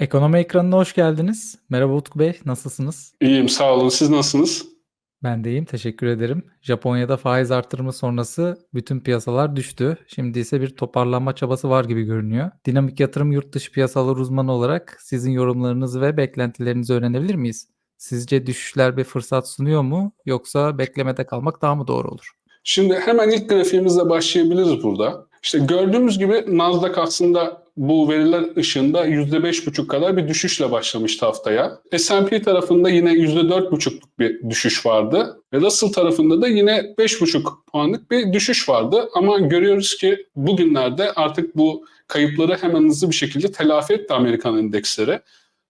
Ekonomi ekranına hoş geldiniz. Merhaba Utku Bey, nasılsınız? İyiyim, sağ olun. Siz nasılsınız? Ben de iyiyim, teşekkür ederim. Japonya'da faiz artırımı sonrası bütün piyasalar düştü. Şimdi ise bir toparlanma çabası var gibi görünüyor. Dinamik Yatırım Yurt Dışı Piyasalar uzmanı olarak sizin yorumlarınızı ve beklentilerinizi öğrenebilir miyiz? Sizce düşüşler bir fırsat sunuyor mu yoksa beklemede kalmak daha mı doğru olur? Şimdi hemen ilk grafiğimizle başlayabiliriz burada. İşte gördüğümüz gibi Nasdaq aslında bu veriler ışığında %5,5 kadar bir düşüşle başlamıştı haftaya. S&P tarafında yine %4,5'luk bir düşüş vardı. Ve Russell tarafında da yine 5,5 puanlık bir düşüş vardı. Ama görüyoruz ki bugünlerde artık bu kayıpları hemen hızlı bir şekilde telafi etti Amerikan endeksleri.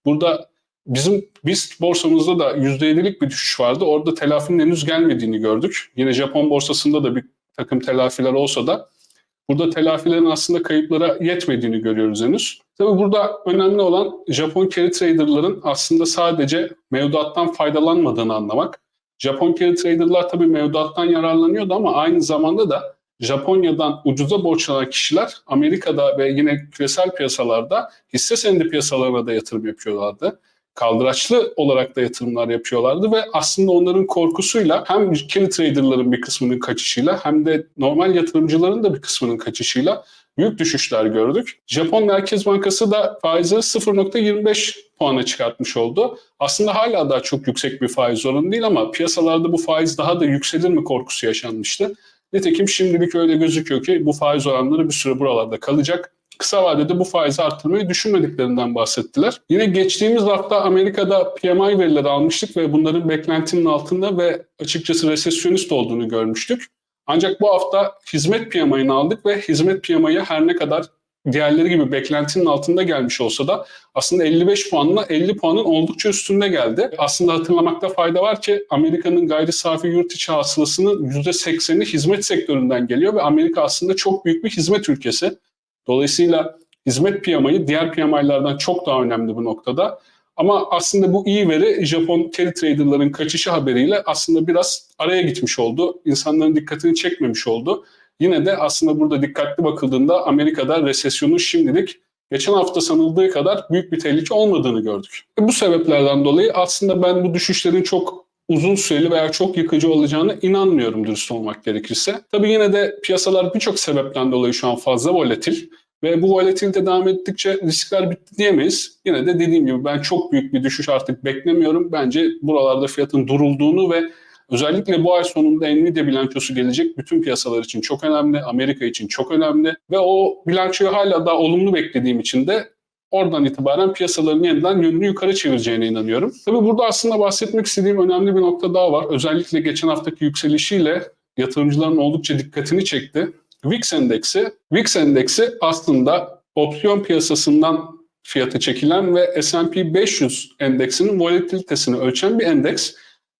Burada Bizim BIST borsamızda da %7'lik bir düşüş vardı. Orada telafinin henüz gelmediğini gördük. Yine Japon borsasında da bir takım telafiler olsa da burada telafilerin aslında kayıplara yetmediğini görüyoruz henüz. Tabii burada önemli olan Japon carry traderların aslında sadece mevduattan faydalanmadığını anlamak. Japon carry traderlar tabii mevduattan yararlanıyordu ama aynı zamanda da Japonya'dan ucuza borçlanan kişiler Amerika'da ve yine küresel piyasalarda hisse senedi piyasalarına da yatırım yapıyorlardı kaldıraçlı olarak da yatırımlar yapıyorlardı ve aslında onların korkusuyla hem carry traderların bir kısmının kaçışıyla hem de normal yatırımcıların da bir kısmının kaçışıyla büyük düşüşler gördük. Japon Merkez Bankası da faizi 0.25 puana çıkartmış oldu. Aslında hala daha çok yüksek bir faiz oranı değil ama piyasalarda bu faiz daha da yükselir mi korkusu yaşanmıştı. Nitekim şimdilik öyle gözüküyor ki bu faiz oranları bir süre buralarda kalacak kısa vadede bu faizi arttırmayı düşünmediklerinden bahsettiler. Yine geçtiğimiz hafta Amerika'da PMI verileri almıştık ve bunların beklentinin altında ve açıkçası resesyonist olduğunu görmüştük. Ancak bu hafta hizmet PMI'ni aldık ve hizmet PMI'ye her ne kadar diğerleri gibi beklentinin altında gelmiş olsa da aslında 55 puanla 50 puanın oldukça üstünde geldi. Aslında hatırlamakta fayda var ki Amerika'nın gayri safi yurt içi hasılasının %80'i hizmet sektöründen geliyor ve Amerika aslında çok büyük bir hizmet ülkesi. Dolayısıyla hizmet PMI'yi diğer PMI'lerden çok daha önemli bu noktada. Ama aslında bu iyi veri Japon carry traderların kaçışı haberiyle aslında biraz araya gitmiş oldu. İnsanların dikkatini çekmemiş oldu. Yine de aslında burada dikkatli bakıldığında Amerika'da resesyonun şimdilik geçen hafta sanıldığı kadar büyük bir tehlike olmadığını gördük. Bu sebeplerden dolayı aslında ben bu düşüşlerin çok uzun süreli veya çok yıkıcı olacağını inanmıyorum dürüst olmak gerekirse. Tabii yine de piyasalar birçok sebepten dolayı şu an fazla volatil. Ve bu volatilite devam ettikçe riskler bitti diyemeyiz. Yine de dediğim gibi ben çok büyük bir düşüş artık beklemiyorum. Bence buralarda fiyatın durulduğunu ve özellikle bu ay sonunda Nvidia bilançosu gelecek bütün piyasalar için çok önemli. Amerika için çok önemli. Ve o bilançoyu hala daha olumlu beklediğim için de oradan itibaren piyasaların yeniden yönünü yukarı çevireceğine inanıyorum. Tabii burada aslında bahsetmek istediğim önemli bir nokta daha var. Özellikle geçen haftaki yükselişiyle yatırımcıların oldukça dikkatini çekti. VIX endeksi, VIX endeksi aslında opsiyon piyasasından fiyatı çekilen ve S&P 500 endeksinin volatilitesini ölçen bir endeks.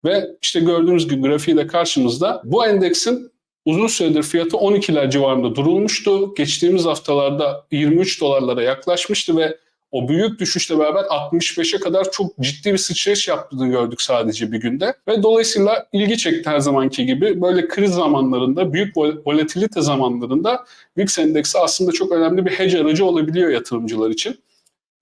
Ve işte gördüğünüz gibi grafiği de karşımızda. Bu endeksin uzun süredir fiyatı 12'ler civarında durulmuştu. Geçtiğimiz haftalarda 23 dolarlara yaklaşmıştı ve o büyük düşüşle beraber 65'e kadar çok ciddi bir sıçrayış yaptığını gördük sadece bir günde. Ve dolayısıyla ilgi çekti her zamanki gibi. Böyle kriz zamanlarında, büyük volatilite zamanlarında VIX endeksi aslında çok önemli bir hedge aracı olabiliyor yatırımcılar için.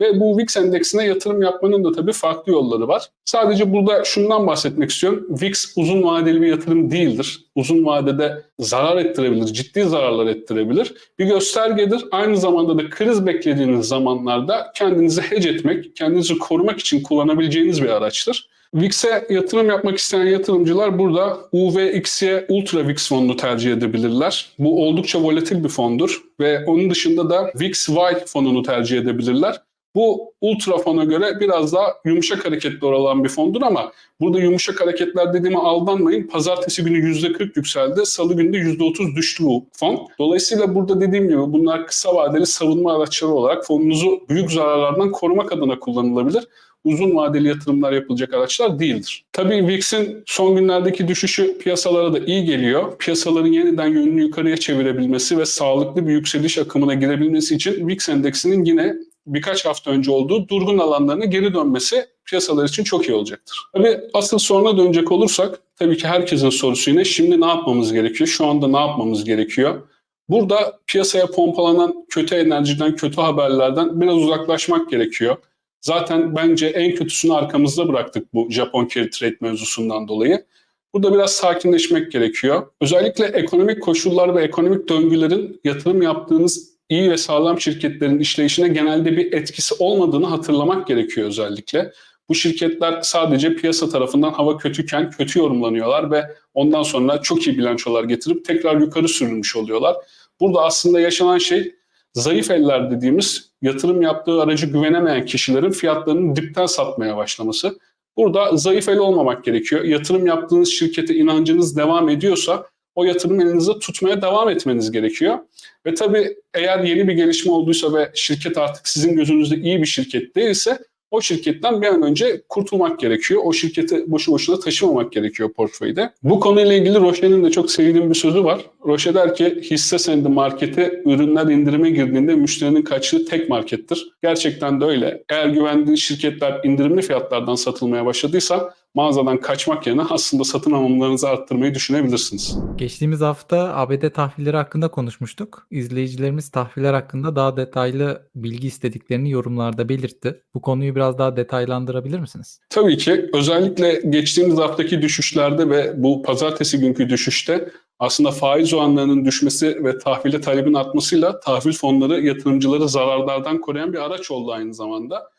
Ve bu VIX endeksine yatırım yapmanın da tabii farklı yolları var. Sadece burada şundan bahsetmek istiyorum. VIX uzun vadeli bir yatırım değildir. Uzun vadede zarar ettirebilir, ciddi zararlar ettirebilir. Bir göstergedir. Aynı zamanda da kriz beklediğiniz zamanlarda kendinizi hedge etmek, kendinizi korumak için kullanabileceğiniz bir araçtır. VIX'e yatırım yapmak isteyen yatırımcılar burada UVXY Ultra VIX fonunu tercih edebilirler. Bu oldukça volatil bir fondur ve onun dışında da VIXY fonunu tercih edebilirler. Bu ultra fona göre biraz daha yumuşak hareketli olan bir fondur ama burada yumuşak hareketler dediğime aldanmayın. Pazartesi günü %40 yükseldi, salı günü de %30 düştü bu fon. Dolayısıyla burada dediğim gibi bunlar kısa vadeli savunma araçları olarak fonunuzu büyük zararlardan korumak adına kullanılabilir uzun vadeli yatırımlar yapılacak araçlar değildir. Tabii VIX'in son günlerdeki düşüşü piyasalara da iyi geliyor. Piyasaların yeniden yönünü yukarıya çevirebilmesi ve sağlıklı bir yükseliş akımına girebilmesi için VIX endeksinin yine birkaç hafta önce olduğu durgun alanlarına geri dönmesi piyasalar için çok iyi olacaktır. Tabii asıl soruna dönecek olursak tabii ki herkesin sorusu yine şimdi ne yapmamız gerekiyor? Şu anda ne yapmamız gerekiyor? Burada piyasaya pompalanan kötü enerjiden, kötü haberlerden biraz uzaklaşmak gerekiyor. Zaten bence en kötüsünü arkamızda bıraktık bu Japon carry trade mevzusundan dolayı. Burada biraz sakinleşmek gerekiyor. Özellikle ekonomik koşullar ve ekonomik döngülerin yatırım yaptığınız iyi ve sağlam şirketlerin işleyişine genelde bir etkisi olmadığını hatırlamak gerekiyor özellikle. Bu şirketler sadece piyasa tarafından hava kötüken kötü yorumlanıyorlar ve ondan sonra çok iyi bilançolar getirip tekrar yukarı sürülmüş oluyorlar. Burada aslında yaşanan şey zayıf eller dediğimiz yatırım yaptığı aracı güvenemeyen kişilerin fiyatlarını dipten satmaya başlaması. Burada zayıf el olmamak gerekiyor. Yatırım yaptığınız şirkete inancınız devam ediyorsa o yatırım elinizde tutmaya devam etmeniz gerekiyor. Ve tabii eğer yeni bir gelişme olduysa ve şirket artık sizin gözünüzde iyi bir şirket değilse o şirketten bir an önce kurtulmak gerekiyor. O şirketi boşu boşuna taşımamak gerekiyor portföyde. Bu konuyla ilgili Roche'nin de çok sevdiğim bir sözü var. Roche der ki hisse senedi markete ürünler indirime girdiğinde müşterinin kaçtığı tek markettir. Gerçekten de öyle. Eğer güvendiğiniz şirketler indirimli fiyatlardan satılmaya başladıysa mağazadan kaçmak yerine aslında satın alımlarınızı arttırmayı düşünebilirsiniz. Geçtiğimiz hafta ABD tahvilleri hakkında konuşmuştuk. İzleyicilerimiz tahviller hakkında daha detaylı bilgi istediklerini yorumlarda belirtti. Bu konuyu biraz daha detaylandırabilir misiniz? Tabii ki özellikle geçtiğimiz haftaki düşüşlerde ve bu pazartesi günkü düşüşte aslında faiz oranlarının düşmesi ve tahvile talebin artmasıyla tahvil fonları yatırımcıları zararlardan koruyan bir araç oldu aynı zamanda.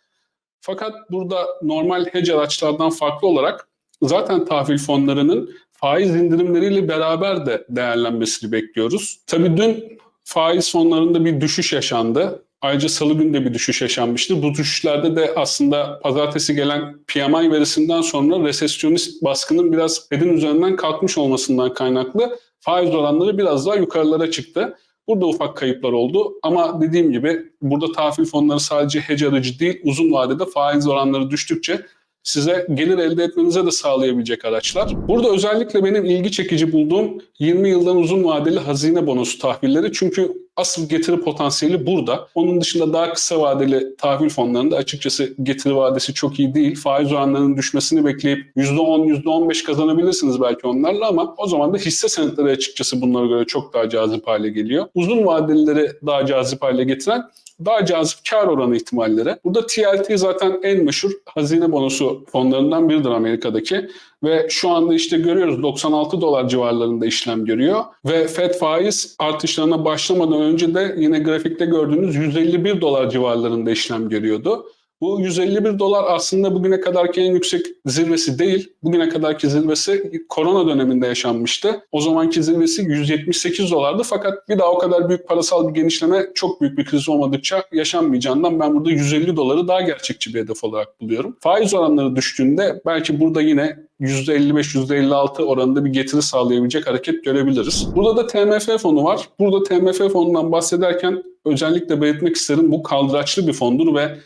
Fakat burada normal hedge araçlardan farklı olarak zaten tahvil fonlarının faiz indirimleriyle beraber de değerlenmesini bekliyoruz. Tabii dün faiz fonlarında bir düşüş yaşandı. Ayrıca salı günü de bir düşüş yaşanmıştı. Bu düşüşlerde de aslında pazartesi gelen PMI verisinden sonra resesyonist baskının biraz Fed'in üzerinden kalkmış olmasından kaynaklı faiz oranları biraz daha yukarılara çıktı. Burada ufak kayıplar oldu. Ama dediğim gibi burada tahvil fonları sadece hedge aracı değil uzun vadede faiz oranları düştükçe size gelir elde etmenize de sağlayabilecek araçlar. Burada özellikle benim ilgi çekici bulduğum 20 yıldan uzun vadeli hazine bonosu tahvilleri. Çünkü asıl getiri potansiyeli burada. Onun dışında daha kısa vadeli tahvil fonlarında açıkçası getiri vadesi çok iyi değil. Faiz oranlarının düşmesini bekleyip %10, %15 kazanabilirsiniz belki onlarla ama o zaman da hisse senetleri açıkçası bunlara göre çok daha cazip hale geliyor. Uzun vadelileri daha cazip hale getiren daha cazip kar oranı ihtimalleri. Burada TLT zaten en meşhur hazine bonosu fonlarından biridir Amerika'daki. Ve şu anda işte görüyoruz 96 dolar civarlarında işlem görüyor. Ve FED faiz artışlarına başlamadan önce de yine grafikte gördüğünüz 151 dolar civarlarında işlem görüyordu. Bu 151 dolar aslında bugüne kadarki en yüksek zirvesi değil. Bugüne kadarki zirvesi korona döneminde yaşanmıştı. O zamanki zirvesi 178 dolardı fakat bir daha o kadar büyük parasal bir genişleme çok büyük bir kriz olmadıkça yaşanmayacağından ben burada 150 doları daha gerçekçi bir hedef olarak buluyorum. Faiz oranları düştüğünde belki burada yine %55-%56 oranında bir getiri sağlayabilecek hareket görebiliriz. Burada da TMF fonu var. Burada TMF fonundan bahsederken özellikle belirtmek isterim bu kaldıraçlı bir fondur ve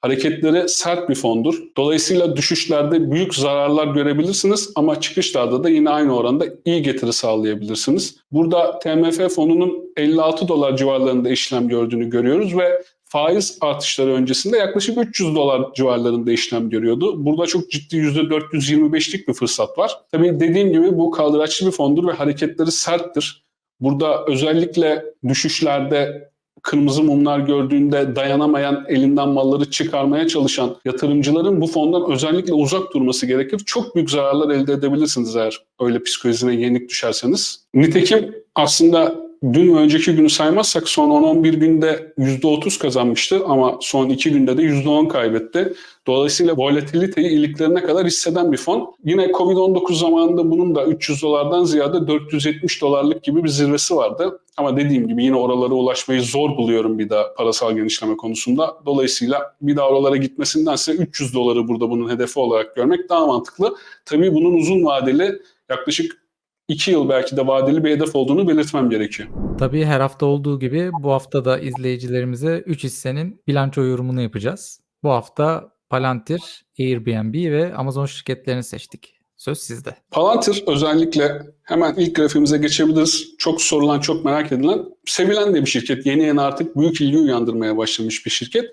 hareketleri sert bir fondur. Dolayısıyla düşüşlerde büyük zararlar görebilirsiniz ama çıkışlarda da yine aynı oranda iyi getiri sağlayabilirsiniz. Burada TMF fonunun 56 dolar civarlarında işlem gördüğünü görüyoruz ve faiz artışları öncesinde yaklaşık 300 dolar civarlarında işlem görüyordu. Burada çok ciddi %425'lik bir fırsat var. Tabii dediğim gibi bu kaldıraçlı bir fondur ve hareketleri serttir. Burada özellikle düşüşlerde kırmızı mumlar gördüğünde dayanamayan elinden malları çıkarmaya çalışan yatırımcıların bu fondan özellikle uzak durması gerekir. Çok büyük zararlar elde edebilirsiniz eğer öyle psikolojisine yenik düşerseniz. Nitekim aslında dün ve önceki günü saymazsak son 10-11 günde %30 kazanmıştı ama son 2 günde de %10 kaybetti. Dolayısıyla volatiliteyi iliklerine kadar hisseden bir fon. Yine Covid-19 zamanında bunun da 300 dolardan ziyade 470 dolarlık gibi bir zirvesi vardı. Ama dediğim gibi yine oralara ulaşmayı zor buluyorum bir daha parasal genişleme konusunda. Dolayısıyla bir daha oralara gitmesindense 300 doları burada bunun hedefi olarak görmek daha mantıklı. Tabii bunun uzun vadeli yaklaşık 2 yıl belki de vadeli bir hedef olduğunu belirtmem gerekiyor. Tabii her hafta olduğu gibi bu hafta da izleyicilerimize 3 hissenin bilanço yorumunu yapacağız. Bu hafta Palantir, Airbnb ve Amazon şirketlerini seçtik. Söz sizde. Palantir özellikle hemen ilk grafiğimize geçebiliriz. Çok sorulan, çok merak edilen, sevilen de bir şirket. Yeni yeni artık büyük ilgi uyandırmaya başlamış bir şirket.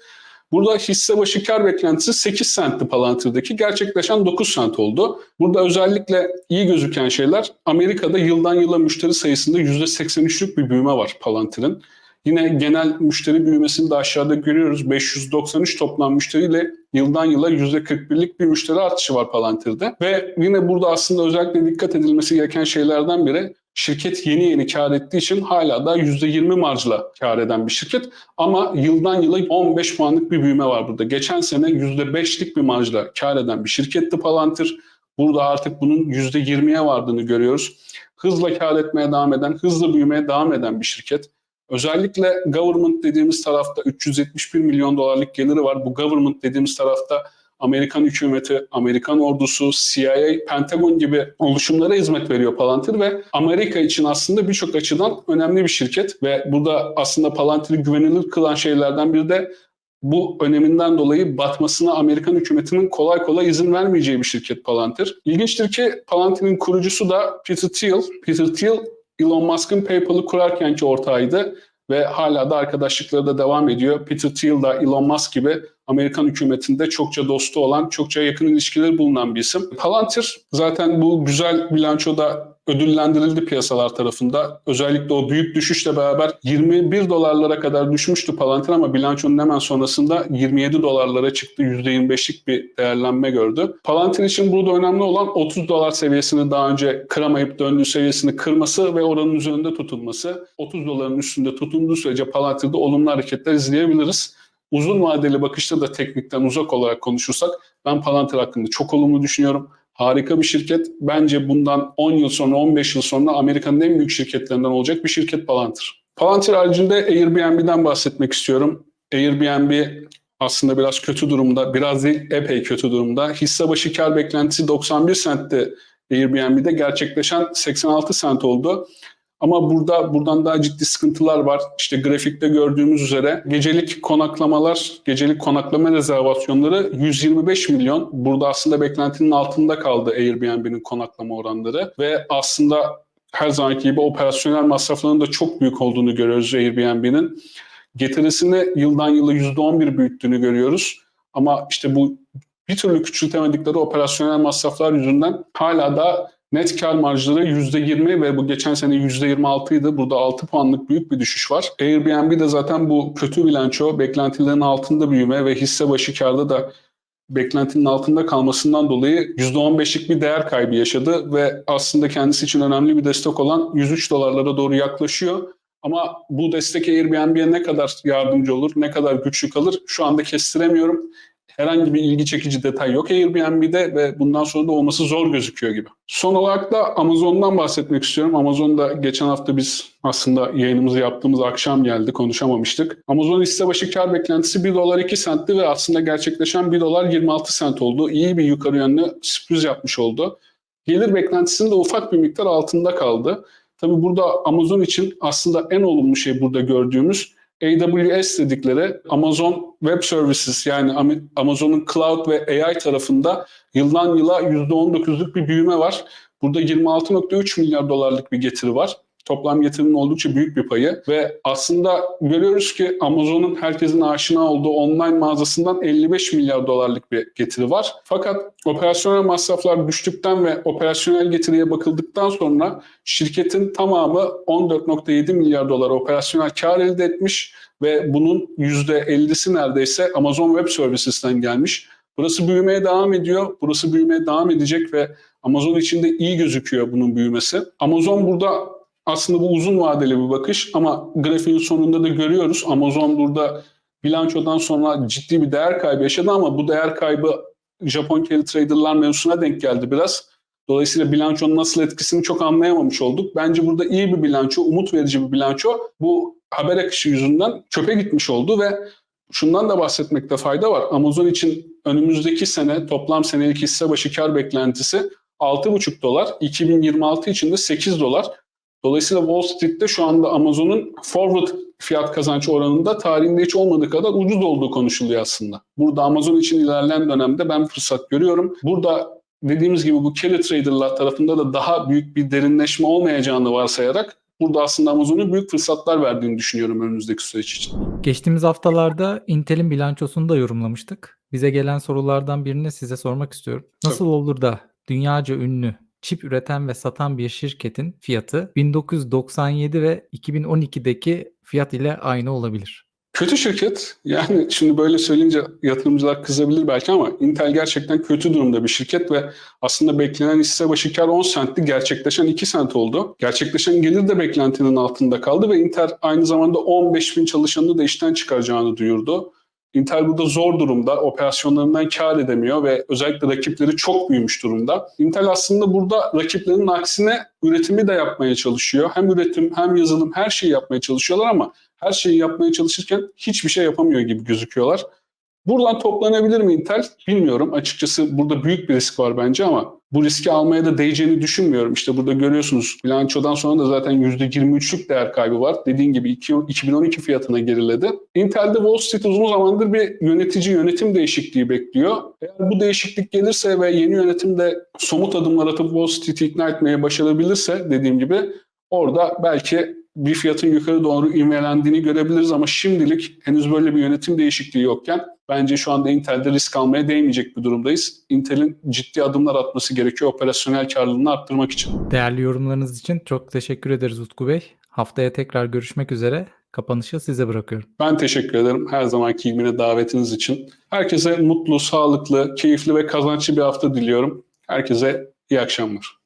Burada hisse başı kar beklentisi 8 centti Palantir'deki gerçekleşen 9 cent oldu. Burada özellikle iyi gözüken şeyler Amerika'da yıldan yıla müşteri sayısında %83'lük bir büyüme var Palantir'in. Yine genel müşteri büyümesini de aşağıda görüyoruz. 593 toplam müşteriyle yıldan yıla %41'lik bir müşteri artışı var Palantir'de. Ve yine burada aslında özellikle dikkat edilmesi gereken şeylerden biri şirket yeni yeni kar ettiği için hala da %20 marjla kar eden bir şirket. Ama yıldan yıla 15 puanlık bir büyüme var burada. Geçen sene %5'lik bir marjla kar eden bir şirketti Palantir. Burada artık bunun %20'ye vardığını görüyoruz. Hızla kar etmeye devam eden, hızla büyümeye devam eden bir şirket. Özellikle government dediğimiz tarafta 371 milyon dolarlık geliri var. Bu government dediğimiz tarafta Amerikan hükümeti, Amerikan ordusu, CIA, Pentagon gibi oluşumlara hizmet veriyor Palantir ve Amerika için aslında birçok açıdan önemli bir şirket ve burada aslında Palantir'i güvenilir kılan şeylerden biri de bu öneminden dolayı batmasına Amerikan hükümetinin kolay kolay izin vermeyeceği bir şirket Palantir. İlginçtir ki Palantir'in kurucusu da Peter Thiel. Peter Thiel Elon Musk'ın PayPal'ı kurarkenki ortağıydı ve hala da arkadaşlıkları da devam ediyor. Peter Thiel da Elon Musk gibi Amerikan hükümetinde çokça dostu olan, çokça yakın ilişkileri bulunan bir isim. Palantir zaten bu güzel bilançoda ödüllendirildi piyasalar tarafında. Özellikle o büyük düşüşle beraber 21 dolarlara kadar düşmüştü Palantir ama bilançonun hemen sonrasında 27 dolarlara çıktı. %25'lik bir değerlenme gördü. Palantir için burada önemli olan 30 dolar seviyesini daha önce kıramayıp döndüğü seviyesini kırması ve oranın üzerinde tutulması. 30 doların üstünde tutunduğu sürece Palantir'de olumlu hareketler izleyebiliriz. Uzun vadeli bakışta da teknikten uzak olarak konuşursak ben Palantir hakkında çok olumlu düşünüyorum. Harika bir şirket. Bence bundan 10 yıl sonra, 15 yıl sonra Amerika'nın en büyük şirketlerinden olacak bir şirket Palantir. Palantir haricinde Airbnb'den bahsetmek istiyorum. Airbnb aslında biraz kötü durumda, biraz değil epey kötü durumda. Hisse başı kar beklentisi 91 centti Airbnb'de gerçekleşen 86 cent oldu. Ama burada buradan daha ciddi sıkıntılar var. İşte grafikte gördüğümüz üzere gecelik konaklamalar, gecelik konaklama rezervasyonları 125 milyon. Burada aslında beklentinin altında kaldı Airbnb'nin konaklama oranları ve aslında her zamanki gibi operasyonel masraflarının da çok büyük olduğunu görüyoruz Airbnb'nin. Getirisini yıldan yıla %11 büyüttüğünü görüyoruz. Ama işte bu bir türlü küçültemedikleri operasyonel masraflar yüzünden hala da Net kar marjları %20 ve bu geçen sene %26 idi. Burada 6 puanlık büyük bir düşüş var. Airbnb de zaten bu kötü bilanço, beklentilerin altında büyüme ve hisse başı karda da beklentinin altında kalmasından dolayı %15'lik bir değer kaybı yaşadı ve aslında kendisi için önemli bir destek olan 103 dolarlara doğru yaklaşıyor. Ama bu destek Airbnb'ye ne kadar yardımcı olur, ne kadar güçlü kalır şu anda kestiremiyorum herhangi bir ilgi çekici detay yok Airbnb'de ve bundan sonra da olması zor gözüküyor gibi. Son olarak da Amazon'dan bahsetmek istiyorum. Amazon'da geçen hafta biz aslında yayınımızı yaptığımız akşam geldi konuşamamıştık. Amazon hisse başı kar beklentisi 1 dolar 2 sentti ve aslında gerçekleşen 1 dolar 26 sent oldu. İyi bir yukarı yönlü sürpriz yapmış oldu. Gelir beklentisinin de ufak bir miktar altında kaldı. Tabii burada Amazon için aslında en olumlu şey burada gördüğümüz AWS dedikleri Amazon Web Services yani Amazon'un cloud ve AI tarafında yıldan yıla %19'luk bir büyüme var. Burada 26.3 milyar dolarlık bir getiri var. Toplam getirinin oldukça büyük bir payı ve aslında görüyoruz ki Amazon'un herkesin aşina olduğu online mağazasından 55 milyar dolarlık bir getiri var. Fakat operasyonel masraflar düştükten ve operasyonel getiriye bakıldıktan sonra şirketin tamamı 14.7 milyar dolar operasyonel kar elde etmiş ve bunun %50'si neredeyse Amazon Web Services'ten gelmiş. Burası büyümeye devam ediyor. Burası büyümeye devam edecek ve Amazon için de iyi gözüküyor bunun büyümesi. Amazon burada aslında bu uzun vadeli bir bakış ama grafiğin sonunda da görüyoruz. Amazon burada bilançodan sonra ciddi bir değer kaybı yaşadı ama bu değer kaybı Japon carry traderlar mevzusuna denk geldi biraz. Dolayısıyla bilançonun nasıl etkisini çok anlayamamış olduk. Bence burada iyi bir bilanço, umut verici bir bilanço. Bu haber akışı yüzünden çöpe gitmiş oldu ve şundan da bahsetmekte fayda var. Amazon için önümüzdeki sene toplam senelik hisse başı kar beklentisi 6,5 dolar. 2026 için de 8 dolar. Dolayısıyla Wall Street'te şu anda Amazon'un forward fiyat kazancı oranında tarihinde hiç olmadığı kadar ucuz olduğu konuşuluyor aslında. Burada Amazon için ilerleyen dönemde ben fırsat görüyorum. Burada dediğimiz gibi bu carry trader'lar tarafında da daha büyük bir derinleşme olmayacağını varsayarak burada aslında Amazon'un büyük fırsatlar verdiğini düşünüyorum önümüzdeki süreç için. Geçtiğimiz haftalarda Intel'in bilançosunu da yorumlamıştık. Bize gelen sorulardan birini size sormak istiyorum. Nasıl Tabii. olur da dünyaca ünlü çip üreten ve satan bir şirketin fiyatı 1997 ve 2012'deki fiyat ile aynı olabilir. Kötü şirket. Yani şimdi böyle söyleyince yatırımcılar kızabilir belki ama Intel gerçekten kötü durumda bir şirket ve aslında beklenen hisse başı kar 10 sentti. Gerçekleşen 2 sent oldu. Gerçekleşen gelir de beklentinin altında kaldı ve Intel aynı zamanda 15 bin çalışanını da işten çıkaracağını duyurdu. Intel burada zor durumda. Operasyonlarından kar edemiyor ve özellikle rakipleri çok büyümüş durumda. Intel aslında burada rakiplerinin aksine üretimi de yapmaya çalışıyor. Hem üretim hem yazılım her şeyi yapmaya çalışıyorlar ama her şeyi yapmaya çalışırken hiçbir şey yapamıyor gibi gözüküyorlar. Buradan toplanabilir mi Intel? Bilmiyorum. Açıkçası burada büyük bir risk var bence ama bu riski almaya da değeceğini düşünmüyorum. İşte burada görüyorsunuz bilançodan sonra da zaten %23'lük değer kaybı var. Dediğim gibi iki- 2012 fiyatına geriledi. Intel'de Wall Street uzun zamandır bir yönetici yönetim değişikliği bekliyor. Eğer bu değişiklik gelirse ve yeni yönetim de somut adımlar atıp Wall Street'i ikna etmeye başarabilirse dediğim gibi orada belki bir fiyatın yukarı doğru ivmelendiğini görebiliriz ama şimdilik henüz böyle bir yönetim değişikliği yokken bence şu anda Intel'de risk almaya değmeyecek bir durumdayız. Intel'in ciddi adımlar atması gerekiyor operasyonel karlılığını arttırmak için. Değerli yorumlarınız için çok teşekkür ederiz Utku Bey. Haftaya tekrar görüşmek üzere. Kapanışı size bırakıyorum. Ben teşekkür ederim her zamanki gibi yine davetiniz için. Herkese mutlu, sağlıklı, keyifli ve kazançlı bir hafta diliyorum. Herkese iyi akşamlar.